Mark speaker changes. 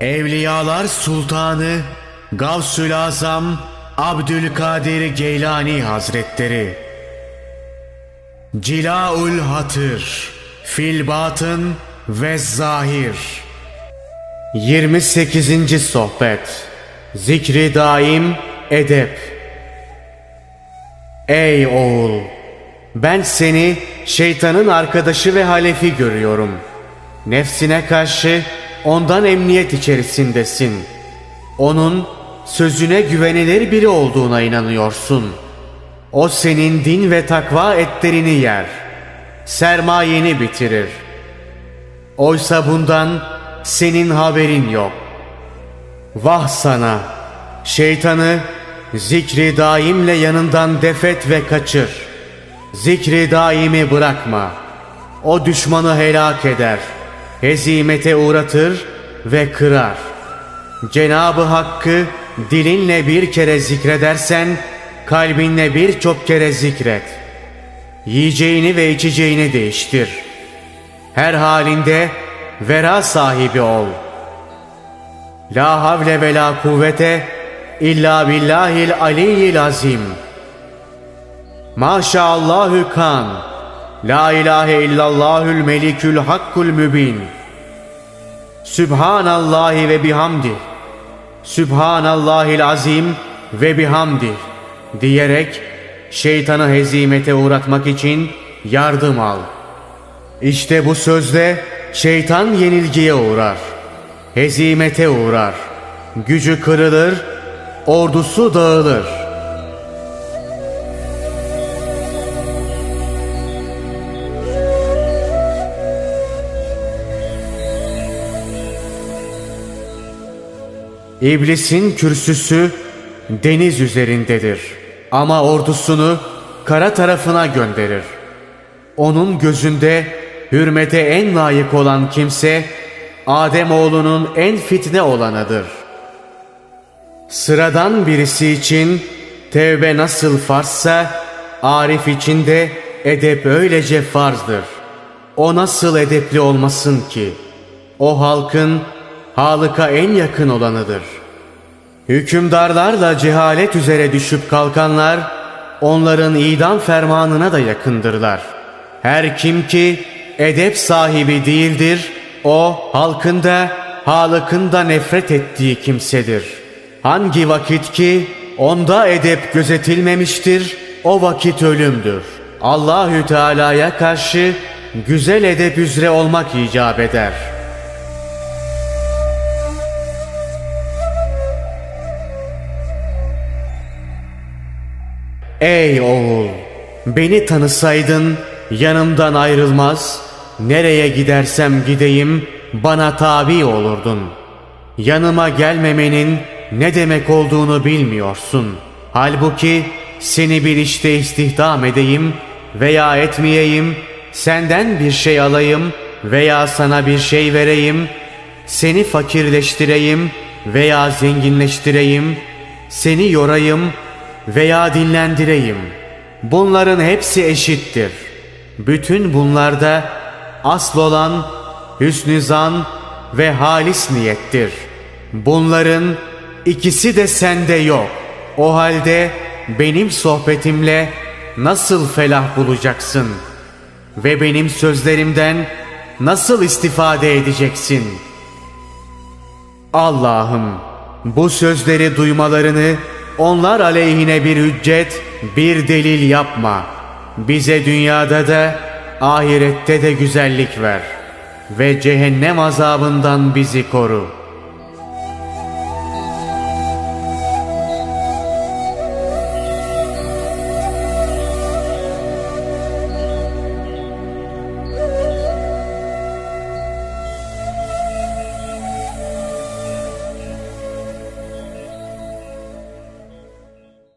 Speaker 1: Evliyalar Sultanı Gavsül Azam Abdülkadir Geylani Hazretleri Cilaul Hatır Fil Batın ve Zahir 28. Sohbet Zikri Daim Edep Ey oğul! Ben seni şeytanın arkadaşı ve halefi görüyorum. Nefsine karşı ondan emniyet içerisindesin. Onun sözüne güvenilir biri olduğuna inanıyorsun. O senin din ve takva etlerini yer. Sermayeni bitirir. Oysa bundan senin haberin yok. Vah sana! Şeytanı zikri daimle yanından defet ve kaçır. Zikri daimi bırakma. O düşmanı helak eder. Hezimete uğratır ve kırar. Cenabı Hakk'ı dilinle bir kere zikredersen kalbinle birçok kere zikret. Yiyeceğini ve içeceğini değiştir. Her halinde vera sahibi ol.'' La havle ve la kuvvete illa billahil aliyyil azim. Maşallahü kan. La ilahe illallahül melikül hakkul mübin. Sübhanallahi ve bihamdi. Sübhanallahil azim ve bihamdi. Diyerek şeytanı hezimete uğratmak için yardım al. İşte bu sözle şeytan yenilgiye uğrar hezimete uğrar. Gücü kırılır, ordusu dağılır. İblisin kürsüsü deniz üzerindedir. Ama ordusunu kara tarafına gönderir. Onun gözünde hürmete en layık olan kimse Adem oğlunun en fitne olanıdır. Sıradan birisi için tevbe nasıl farzsa Arif için de edep öylece farzdır. O nasıl edepli olmasın ki? O halkın Halık'a en yakın olanıdır. Hükümdarlarla cehalet üzere düşüp kalkanlar onların idam fermanına da yakındırlar. Her kim ki edep sahibi değildir, o halkında halıkında nefret ettiği kimsedir. Hangi vakit ki onda edep gözetilmemiştir, o vakit ölümdür. Allahü Teala'ya karşı güzel edep üzere olmak icap eder. Ey oğul! Beni tanısaydın yanımdan ayrılmaz, nereye gidersem gideyim bana tabi olurdun. Yanıma gelmemenin ne demek olduğunu bilmiyorsun. Halbuki seni bir işte istihdam edeyim veya etmeyeyim, senden bir şey alayım veya sana bir şey vereyim, seni fakirleştireyim veya zenginleştireyim, seni yorayım veya dinlendireyim. Bunların hepsi eşittir. Bütün bunlarda asıl olan hüsnü zan ve halis niyettir. Bunların ikisi de sende yok. O halde benim sohbetimle nasıl felah bulacaksın? Ve benim sözlerimden nasıl istifade edeceksin? Allah'ım bu sözleri duymalarını onlar aleyhine bir hüccet, bir delil yapma. Bize dünyada da ahirette de güzellik ver ve cehennem azabından bizi koru.''